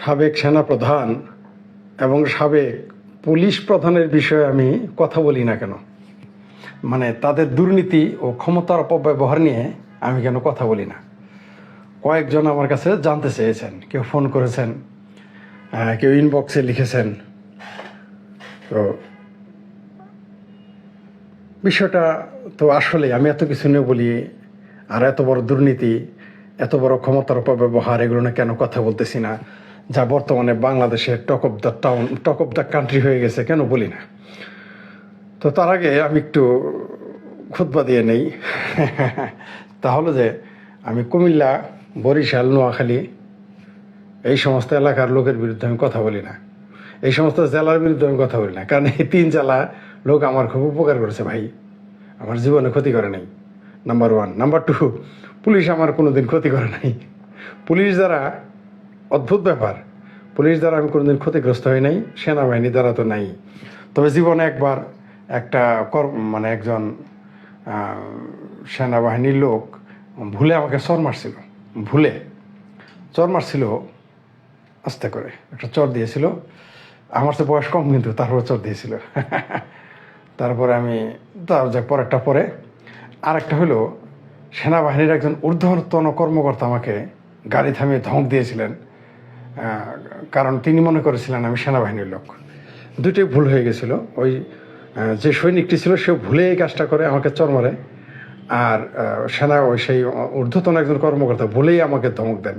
সাবেক সেনাপ্রধান এবং সাবেক পুলিশ প্রধানের বিষয়ে আমি কথা বলি না কেন? মানে তাদের দুর্নীতি ও ক্ষমতার অপব্যবহার নিয়ে আমি কেন কথা বলি না? কয়েকজন আমার কাছে জানতে চেয়েছেন, কেউ ফোন করেছেন কেউ ইনবক্সে লিখেছেন। তো বিষয়টা তো আসলে আমি এত কিছু নিয়ে বলি, আর এত বড় দুর্নীতি, এত বড় ক্ষমতার অপব্যবহার, এগুলো না কেন কথা বলতেছি না? যা বর্তমানে বাংলাদেশের talk of the town, talk of the country হয়ে গেছে, কেন বলি না? তো তার আগে আমি একটু খুতবা দিয়ে নেই। তাহলে যে আমি কুমিল্লা, বরিশাল, নোয়াখালী এই সমস্ত এলাকার লোকের বিরুদ্ধে আমি কথা বলি না। এই সমস্ত জেলার বিরুদ্ধে আমি কথা বলি না, কারণ এই তিন জেলা লোক আমার খুব উপকার করেছে ভাই। আমার জীবনে ক্ষতি করে নাই number one number two police আমার কোনোদিন ক্ষতি করে নাই। পুলিশ দ্বারা অদ্ভুত ব্যাপার। পুলিশ দ্বারা আমি কোনোদিন ক্ষতিগ্রস্ত হই নাই, সেনাবাহিনী দ্বারা তো নাই। তবে জীবনে একবার একটা কর মানে একজন সেনাবাহিনীর লোক ভুলে আমাকে চর মারছিল, ভুলে। চর মারছিল আস্তে করে, একটা চর দিয়েছিল। আমার তো বয়স কম কিন্তু তারপর চর দিয়েছিল। তারপরে আমি তার যাক, পরেরটা পরে। আরেকটা হলো সেনাবাহিনীর একজন ঊর্ধ্বতন কর্মকর্তা আমাকে গাড়ি থামিয়ে ধমক দিয়েছিলেন। কারণ তিনি মনে করেছিলেন আমি সেনাবাহিনীর লোক। দুটোই ভুল হয়ে গেছিল। ওই যে সৈনিকটি ছিল সে ভুলে এই কাজটা করে আমাকে চর মারে। আর সেনা ওই সেই ঊর্ধ্বতন একজন কর্মকর্তা ভুলেই আমাকে ধমক দেন,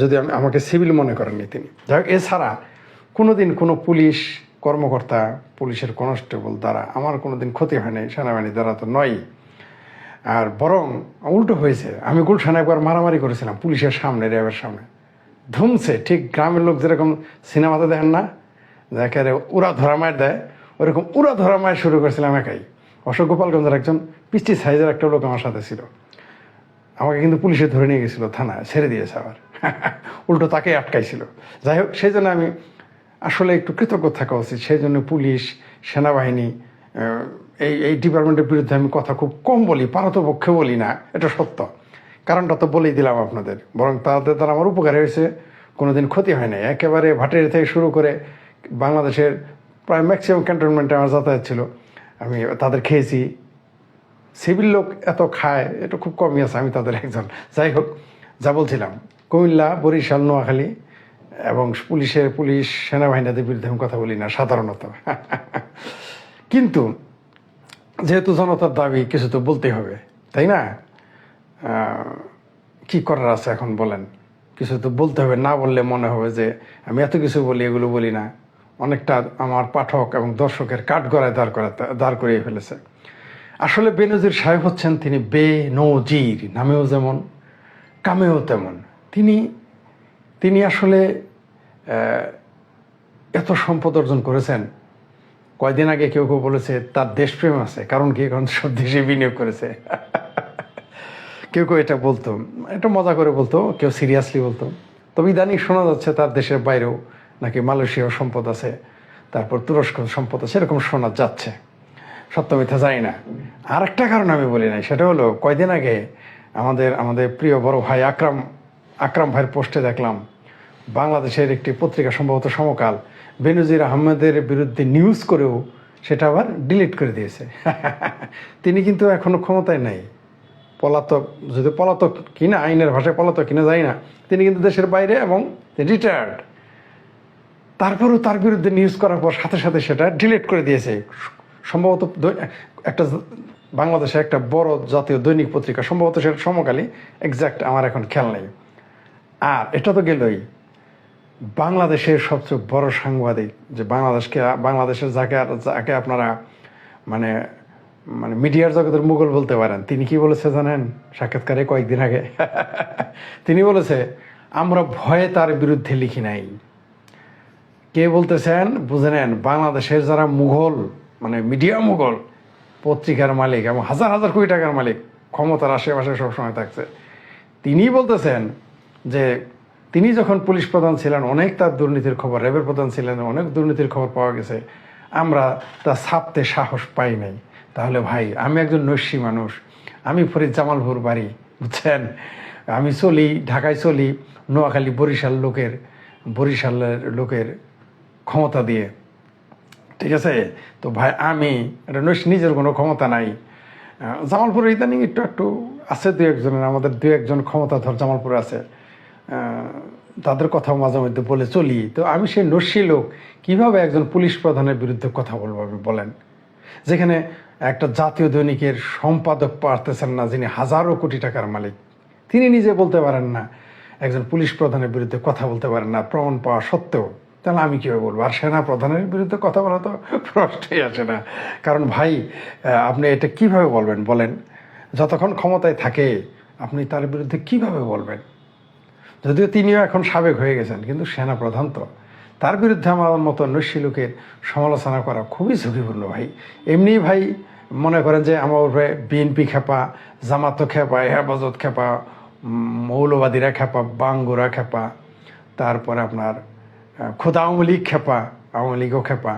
যদি আমি, আমাকে সিভিল মনে করেননি তিনি। যাই হোক, এছাড়া কোনোদিন কোনো পুলিশ কর্মকর্তা, পুলিশের কনস্টেবল দ্বারা আমার কোনোদিন ক্ষতি হয় নাই সেনাবাহিনী দ্বারা তো নয়। আর বরং উল্টো হয়েছে, আমি গুলশানে একবার মারামারি করেছিলাম পুলিশের সামনে, র্যাবের সামনে। ধুমছে, ঠিক গ্রামের লোক যেরকম সিনেমাতে দেখেন না যাকে উড়া ধরা মায়ের দেয়, ওরকম উড়া ধরা মায়ের শুরু করেছিলাম একাই। অশোক গোপালগঞ্জের একজন পিস্টি সাইজের একটা লোক আমার সাথে ছিল। আমাকে কিন্তু পুলিশে ধরে নিয়ে গেছিল থানায়, ছেড়ে দিয়েছে আবার। উল্টো তাকে আটকাইছিল। যাই হোক, সেই জন্য আমি আসলে একটু কৃতজ্ঞ থাকা উচিত, সেই জন্য পুলিশ, সেনাবাহিনী এই এই ডিপার্টমেন্টের বিরুদ্ধে আমি কথা খুব কম বলি, পারতপক্ষে বলি না, এটা সত্য। কারণটা তো বলেই দিলাম আপনাদের। বরং তাদের দ্বারা আমার উপকার হয়েছে, কোনোদিন ক্ষতি হয় নাই। একেবারে ভাটের থেকে শুরু করে বাংলাদেশের প্রায় ম্যাক্সিমাম ক্যান্টনমেন্টে আমার যাতায়াত ছিল। আমি তাদের খেয়েছি। সিভিল লোক এত খায়, এটা খুব কমই আছে, আমি তাদের একজন। যাই হোক, যা বলছিলাম। কুমিল্লা, বরিশাল, নোয়াখালী এবং পুলিশের পুলিশ সেনাবাহিনীদের বিরুদ্ধে আমি কথা বলি না, সাধারণত। কিন্তু যেহেতু জনতার দাবি, কিছু তো বলতেই হবে, তাই না? কি করার আছে এখন বলেন? কিছু তো বলতে হবে, না বললে মনে হবে যে আমি এত কিছু বলি, এগুলো বলি না। অনেকটা আমার পাঠক এবং দর্শকের কাঠ গড়ায় দাঁড় করা দাঁড় করিয়ে ফেলেছে। আসলে বেনজির সাহেব হচ্ছেন, তিনি বে নজির নামেও যেমন, কামেও তেমন। তিনি তিনি আসলে এত সম্পদ অর্জন করেছেন। কয়দিন আগে কেউ কেউ বলেছে, তার দেশপ্রেম আছে। কারণ কি? কারণ সব দেশে বিনিয়োগ করেছে। কেউ কেউ এটা বলতো এটা মজা করে বলতো, কেউ সিরিয়াসলি বলতো। তবে ইদানিং শোনা যাচ্ছে তার দেশের বাইরেও নাকি মালয়েশিয়াও সম্পদ আছে, তারপর তুরস্ক সম্পদ আছে, এরকম শোনা যাচ্ছে। সত্য মিথ্যা জানি না। আর একটা কারণ আমি বলি নাই, সেটা হলো কয়দিন আগে আমাদের আমাদের প্রিয় বড় ভাই আকরাম আকরাম ভাইয়ের পোস্টে দেখলাম, বাংলাদেশের একটি পত্রিকা, সম্ভবত সমকাল, বেনজির আহমেদের বিরুদ্ধে নিউজ করেও সেটা আবার ডিলিট করে দিয়েছে। তিনি কিন্তু এখনও ক্ষমতায় নাই। পলাতক, যদি পলাতক কিনা, আইনের ভাষায় পলাতক কিনা যায় না, তিনি কিন্তু দেশের বাইরে এবং রিটায়ার্ড তারপরেও তার বিরুদ্ধে নিউজ করার পর সাথে সাথে সেটা ডিলিট করে দিয়েছে। সম্ভবত একটা বাংলাদেশে একটা বড় জাতীয় দৈনিক পত্রিকা, সম্ভবত সেটা সমকালী এক্সাক্ট আমার এখন খেয়াল নেই। আর এটা তো গেলই, বাংলাদেশের সবচেয়ে বড় সাংবাদিক, যে বাংলাদেশকে, বাংলাদেশের যাকে যাকে আপনারা মানে মানে মিডিয়ার জগতের মুঘল বলতে পারেন। তিনি কি বলেছে জানেন? সাক্ষাৎকারে কয়েকদিন আগে। তিনি বলেছে, আমরা ভয়ে তার বিরুদ্ধে লিখি নাই। কে বলতেছেন? বুঝে নেন, বাংলাদেশের যারা মুঘল মানে মিডিয়া মুঘল, পত্রিকার মালিক এবং হাজার হাজার কোটি টাকার মালিক, ক্ষমতার আশেপাশে সবসময় থাকছে। তিনি বলতেছেন যে, তিনি যখন পুলিশ প্রধান ছিলেন, অনেক তার দুর্নীতির খবর, র্যাবের প্রধান ছিলেন, অনেক দুর্নীতির খবর পাওয়া গেছে। আমরা তা ছাপতে সাহস পাই নাই। তাহলে ভাই, আমি একজন নৈশী মানুষ। আমি ফরিদ জামালপুর বাড়ি, বুঝছেন? আমি চলি, ঢাকায় চলি, নোয়াখালী বরিশাল লোকের, বরিশালের লোকের ক্ষমতা দিয়ে। ঠিক আছে? তো ভাই, আমি, এটা নইস- নিজের কোনো ক্ষমতা নাই। জামালপুরে ইদানিং একটু একটু আছে দু একজনের, আমাদের দু একজন ক্ষমতাধর জামালপুরে আছে। তাদের কথাও মাঝে মধ্যে বলে চলি। তো আমি সেই নস্যি লোক, কীভাবে একজন পুলিশ প্রধানের বিরুদ্ধে কথা বলব, আপনি বলেন? যেখানে একটা জাতীয় দৈনিকের সম্পাদক পারতেছেন না, যিনি হাজারো কোটি টাকার মালিক। তিনি নিজে বলতে পারেন না, একজন পুলিশ প্রধানের বিরুদ্ধে কথা বলতে পারেন না, প্রমাণ পাওয়া সত্ত্বেও। তাহলে আমি কীভাবে বলব? আর সেনা প্রধানের বিরুদ্ধে কথা বলা তো প্রশ্নই আসে না। কারণ ভাই আপনি এটা কীভাবে বলবেন? বলেন, যতক্ষণ ক্ষমতায় থাকে, আপনি তার বিরুদ্ধে কীভাবে বলবেন? যদিও তিনিও এখন সাবেক হয়ে গেছেন, কিন্তু সেনা প্রধান তো। তার বিরুদ্ধে আমার মতো নৈশী লোকের সমালোচনা করা খুবই ঝুঁকিপূর্ণ ভাই। এমনি ভাই মনে করেন যে আমার উপরে বিএনপি খেপা জামাতো খেপা, হেফাজত খেপা, মৌলবাদীরা খেপা, বাঙ্গুরা খেপা, তারপরে আপনার খোদা আওয়ামী লীগ খেপা, আওয়ামী লীগও খেপা।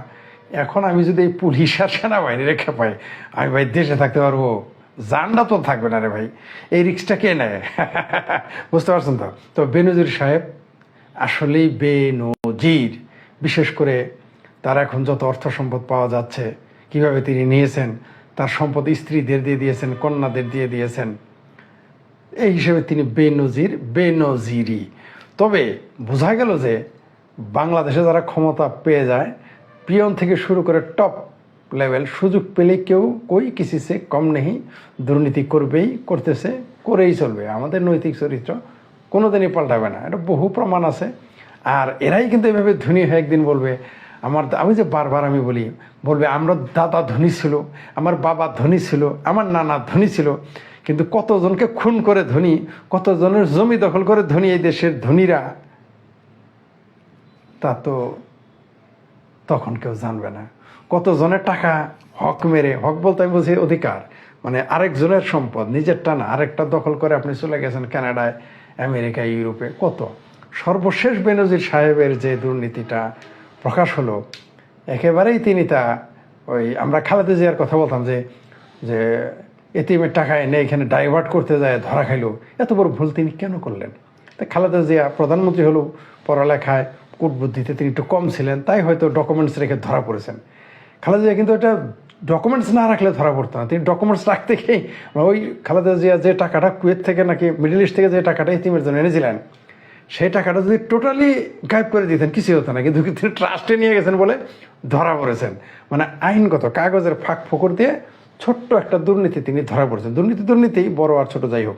এখন আমি যদি এই পুলিশ আর সেনাবাহিনীরে খেপাই, আমি ভাই দেশে থাকতে পারব? জানটা তো থাকবে না রে ভাই। এই রিক্সটা কে নেয়? বুঝতে পারছেন তো? তো বেনজির সাহেব আসলেই বেনজির বিশেষ করে তার এখন যত অর্থ সম্পদ পাওয়া যাচ্ছে, কীভাবে তিনি নিয়েছেন, তার সম্পদ স্ত্রীদের দিয়ে দিয়েছেন, কন্যাদের দিয়ে দিয়েছেন, এই হিসেবে তিনি বেনজির, বেনজিরি। তবে বোঝা গেল যে বাংলাদেশে যারা ক্ষমতা পেয়ে যায়, পিয়ন থেকে শুরু করে টপ লেভেল সুযোগ পেলে কেউ কই কিসি সে কম নেই, দুর্নীতি করবেই, করতেছে, করেই চলবে। আমাদের নৈতিক চরিত্র কোনোদিনই পাল্টাবে না। এটা বহু প্রমাণ আছে। আর এরাই কিন্তু এভাবে ধনী হয়ে একদিন বলবে, আমার আমি যে বারবার আমি বলি, বলবে, আমরা দাদা ধনী ছিল, আমার বাবা ধনী ছিল, আমার নানা ধনী ছিল, কিন্তু কতজনকে খুন করে ধনী, কতজনের জমি দখল করে ধনী এই দেশের ধনীরা? তা তো তখন কেউ জানবে না। কতজনের টাকা হক মেরে, হক বলতে আমি বলছি অধিকার মানে আরেকজনের সম্পদ, নিজেরটা না, আরেকটা দখল করে আপনি চলে গেছেন কানাডায় আমেরিকা ইউরোপে, কত? সর্বশেষ বেনজির সাহেবের যে দুর্নীতিটা প্রকাশ হলো, একেবারেই তিনি তা ওই আমরা খালেদা জিয়ার কথা বলতাম যে যে এটিএমের টাকা এনে এখানে ডাইভার্ট করতে যায়, ধরা খাইলো, এত বড় ভুল তিনি কেন করলেন? তা খালেদা জিয়া প্রধানমন্ত্রী হলো, পড়ালেখায় কূটবুদ্ধিতে তিনি একটু কম ছিলেন, তাই হয়তো ডকুমেন্টস রেখে ধরা পড়েছেন। খালেদা জিয়া কিন্তু এটা ডকুমেন্টস না রাখলে ধরা পড়তো না, তিনি ডকুমেন্টস রাখতে গিয়েই ওই খালেদা জিয়া যে টাকাটা কুয়েত থেকে নাকি মিডল ইস্ট থেকে যে টাকাটা ইতিমের জন্য এনেছিলেন সেই টাকাটা যদি টোটালি গায়েব করে দিতেন, কিছুই হতো না। কিন্তু তিনি ট্রাস্টে নিয়ে গেছেন বলে ধরা পড়েছেন। মানে আইনগত, কাগজের ফাঁক ফোকর দিয়ে ছোট্ট একটা দুর্নীতি তিনি ধরা পড়েছেন। দুর্নীতি দুর্নীতি, বড় আর ছোট যাই হোক।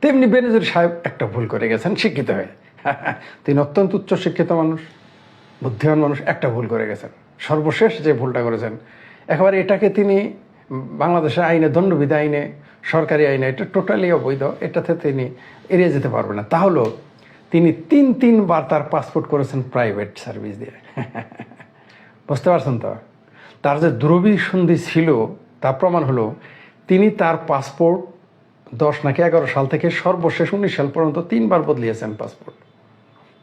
তেমনি বেনজির সাহেব একটা ভুল করে গেছেন, শিক্ষিত হয়ে। তিনি অত্যন্ত উচ্চ শিক্ষিত মানুষ, বুদ্ধিমান মানুষ, একটা ভুল করে গেছেন। সর্বশেষ যে ভুলটা করেছেন, একেবারে এটাকে তিনি বাংলাদেশের আইনে, দণ্ডবিধি আইনে সরকারি আইনে, এটা টোটালি অবৈধ, এটাতে তিনি এড়িয়ে যেতে পারবেন না। তাহলেও তিনি তিন তিনবার তার পাসপোর্ট করেছেন প্রাইভেট সার্ভিস দিয়ে। বুঝতে পারছেন তো? তার যে দুরভিসন্ধি ছিল তা প্রমাণ হলো, তিনি তার পাসপোর্ট দশ নাকি এগারো সাল থেকে সর্বশেষ উনিশ সাল পর্যন্ত তিনবার বদলিয়েছেন পাসপোর্ট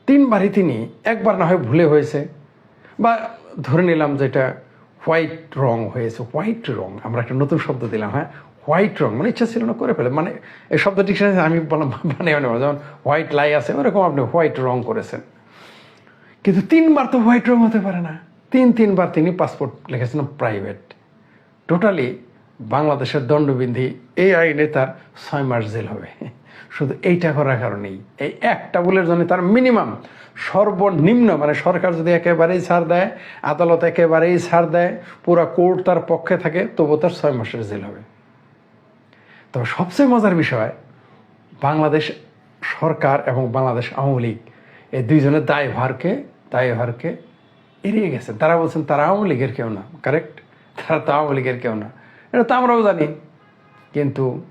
তিনবারই তিনি একবার না হয় ভুলে হয়েছে, বা ধরে নিলাম যেটা হোয়াইট রং হয়েছে। হোয়াইট রং আমরা একটা নতুন শব্দ দিলাম হ্যাঁ? হোয়াইট রং মানে ইচ্ছা ছিল না করে ফেলে। মানে এই শব্দ ডিকশনারি আমি বললাম মানে মানে যেমন হোয়াইট লাই আছে, ওরকম আপনি হোয়াইট রং করেছেন। কিন্তু তিনবার তো হোয়াইট রং হতে পারে না। তিন, তিনবার তিনি পাসপোর্ট লিখেছেন প্রাইভেট টোটালি বাংলাদেশের দণ্ডবিধি এই আইনে তার ছয় মাস জেল হবে। শুধু এইটা করার কারণেই। এই একটা ভুলের জন্য তার মিনিমাম সর্বনিম্ন মানে সরকার যদি একেবারেই ছাড় দেয়, আদালত একেবারেই ছাড় দেয়, পুরো কোর্ট তার পক্ষে থাকে তবু তার ছয় মাসের জেল হবে। তবে সবচেয়ে মজার বিষয়, বাংলাদেশ সরকার এবং বাংলাদেশ আওয়ামী লীগ, এই দুইজনের দায়ভারকে দায়ভারকে এড়িয়ে গেছে। তারা বলছেন, তারা আওয়ামী লীগের কেউ না। কারেক্ট তারা তো আওয়ামী লীগের কেউ না। এটা তো আমরাও জানি। কিন্তু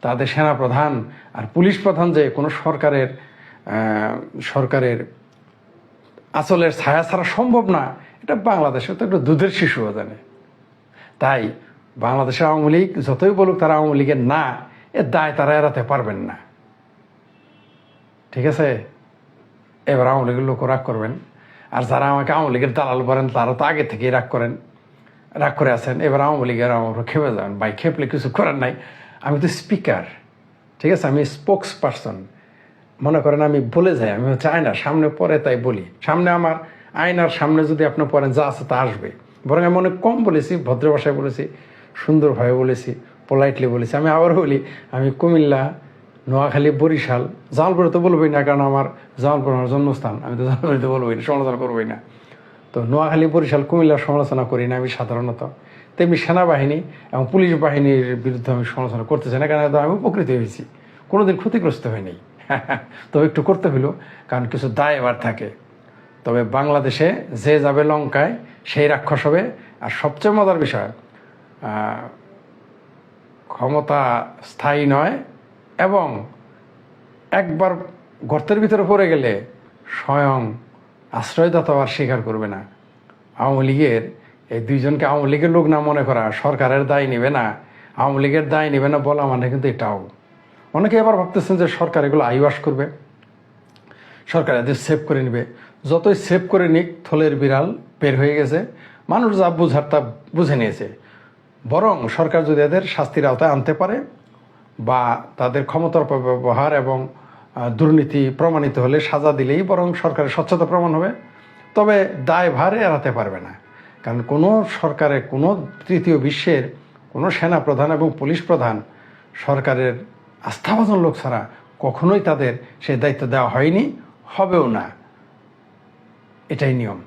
তাদের সেনা প্রধান আর পুলিশ প্রধান যে কোনো সরকারের সরকারের আসলের ছায়া ছাড়া সম্ভব না। এটা বাংলাদেশে তো একটু দুধের শিশুও জানে। তাই বাংলাদেশের আওয়ামী লীগ যতই বলুক তারা আওয়ামী লীগের না এর দায় তারা এড়াতে পারবেন না। ঠিক আছে? এবার আওয়ামী লীগের লোক রাগ করবেন। আর যারা আমাকে আওয়ামী লীগের দালাল বলেন, তারা তো আগে থেকেই রাগ করেন। রাগ করে আছেন। এবার আওয়ামী লীগের আমার খেপে যাবেন। ভাই, খেপলে কিছু করার নাই। আমি তো স্পিকার ঠিক আছে? আমি স্পোক্স পারসন মনে করেন আমি বলে যাই, আমি হচ্ছে আয়নার সামনে পরে তাই বলি। সামনে আমার আয়নার সামনে যদি আপনি পড়েন, যা আছে তা আসবে। বরং আমি অনেক কম বলেছি, ভদ্র ভাষায় বলেছি। সুন্দরভাবে বলেছি পোলাইটলি বলেছি। আমি আবার বলি, আমি কুমিল্লা, নোয়াখালী, বরিশাল জামালপুরে তো বলবোই না, কারণ আমার জামালপুর আমার জন্মস্থান। আমি তো জামালপুরিতে বলবোই না, সমালোচনা করবোই না। তো নোয়াখালী, বরিশাল কুমিল্লার সমালোচনা করি না আমি সাধারণত। তেমনি সেনাবাহিনী এবং পুলিশ বাহিনীর বিরুদ্ধে আমি সমালোচনা করতে চাই না, কারণ আমি উপকৃত হয়েছি। কোনোদিন ক্ষতিগ্রস্ত হয়নি তবে একটু করতে হইল, কারণ কিছু দায় এবার থাকে। তবে বাংলাদেশে যে যাবে লঙ্কায়, সেই রাক্ষস হবে। আর সবচেয়ে মজার বিষয় ক্ষমতা স্থায়ী নয় এবং একবার গর্তের ভিতরে পড়ে গেলে স্বয়ং আশ্রয়দাতা আর স্বীকার করবে না। আওয়ামী লীগের এই দুইজনকে আওয়ামী লীগের লোক না মনে করা সরকারের দায় নেবে না, আওয়ামী লীগের দায় নেবে না বলা মানে কিন্তু এটাও। অনেকে এবার ভাবতেছেন যে সরকার এগুলো আইওয়াস করবে, সরকার এদের সেভ করে নেবে। যতই সেভ করে নিক, থলের বিড়াল বের হয়ে গেছে, মানুষ যা বুঝার তা বুঝে নিয়েছে। বরং সরকার যদি এদের শাস্তির আওতায় আনতে পারে বা তাদের ক্ষমতার ব্যবহার এবং দুর্নীতি প্রমাণিত হলে সাজা দিলেই বরং সরকারের স্বচ্ছতা প্রমাণ হবে, তবে দায় ভার এড়াতে পারবে না। কারণ কোনো সরকারে, কোনো তৃতীয় বিশ্বের কোনো সেনা প্রধান এবং পুলিশ প্রধান সরকারের আস্থাভাজন লোক ছাড়া কখনোই তাদের সেই দায়িত্ব দেওয়া হয়নি, হবেও না। এটাই নিয়ম।